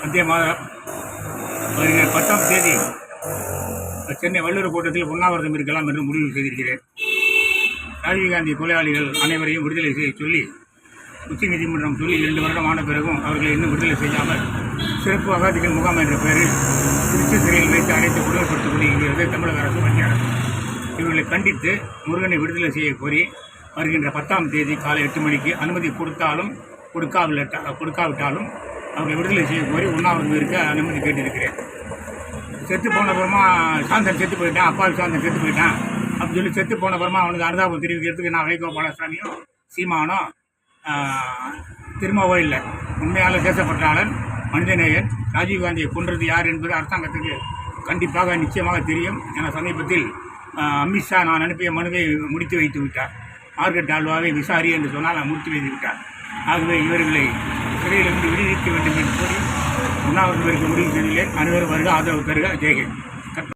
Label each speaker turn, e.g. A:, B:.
A: மத்திய மாதம் வருகிற பத்தாம் தேதி சென்னை வள்ளுவர் கூட்டத்தில் உண்ணாவிரதம் இருக்கலாம் என்று முடிவு செய்திருக்கிறேன். ராஜீவ்காந்தி கொலையாளிகள் அனைவரையும் விடுதலை செய்ய சொல்லி உச்சநீதிமன்றம் சொல்லி இரண்டு வருடம் ஆன பிறகும் அவர்களை இன்னும் விடுதலை செய்யாமல் சிறப்பு அகாதிகள் முகாம் என்ற பெயரில் திருச்சி சிறையில் வைத்து அடைத்து கொடுமைப்படுத்திக் கொண்டிருக்கிறது தமிழக அரசு மத்திய அரசு. இவர்களை கண்டித்து முருகனை விடுதலை செய்ய கோரி வருகின்ற பத்தாம் தேதி காலை எட்டு மணிக்கு அனுமதி கொடுத்தாலும் கொடுக்காவில்லட்டா கொடுக்காவிட்டாலும் அவர்களை விடுதலை செய்ய கோரி உண்ணாவிரதம் இருக்க அனுமதி கேட்டிருக்கிறேன். செத்து போன அப்புறமா சாந்தன் செத்து போயிட்டான் அப்பா சாந்தன் செத்து போயிட்டான். அப்படின்னு சொல்லி செத்து போன அப்புறமா அவனுக்கு அனுதாபம் தெரிவிக்கிறதுக்கு நான் வைகோ பாலசாமியும் சீமானும் திரும்பவோ இல்லை. உண்மையால் தேசப்பட்டாளன் மனிதநேயன் ராஜீவ்காந்தியை கொன்றது யார் என்பது அரசாங்கத்துக்கு கண்டிப்பாக நிச்சயமாக தெரியும். என சமீபத்தில் அமித்ஷா நான் அனுப்பிய மனுவை முடித்து வைத்து விட்டார். மார்க்கெட் ஆழ்வாவை விசாரி என்று சொன்னால் நான் முடித்து வைத்து விட்டார். ஆகவே இவர்களை சிறையிலிருந்து விடுவிக்க வேண்டும் என்று கூறி உண்ணாவிரதம் இருக்க முடிவு செய்துள்ளேன். அனைவரும் வருக ஆதரவு பெறுக ஜெய்ஹிந்த்